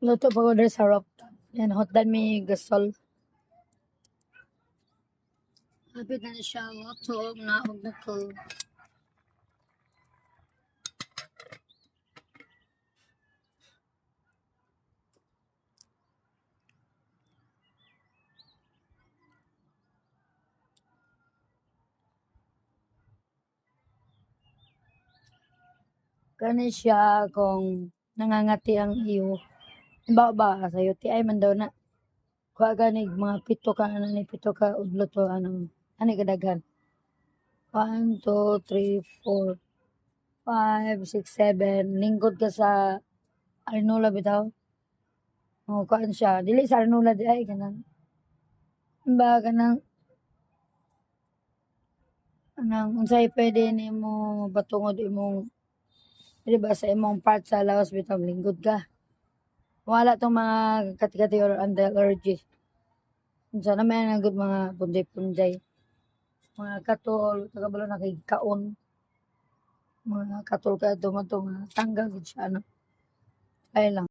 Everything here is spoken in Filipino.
Luto pa ko diri sa rooftop. Yan, hot dan may gasol. Hapit na siya. Luto na og na ko. Kani siya kung nangangati ang iyo. Halimbawa ba sa UTI man daw na kuha gani mga pito ka ano ni pito ka udlo to anong ani kadaghan. 1 2 3 4 5 6 7 lingkod ka sa Arnola bitaw. Oh, kuan siya. Dili sa Arnola di ay kanang ba kanang anang unsay pwede nimo batungod imong di ba sa imong part sa lawas bitaw lingkod ka. Wala tong mga kati-kati or allergy. Unsa na may good mga punjay-punjay. Mga katol, taga balo na kay kaon. Mga katol ka dumato nga tanggal siya ano. Ay lang.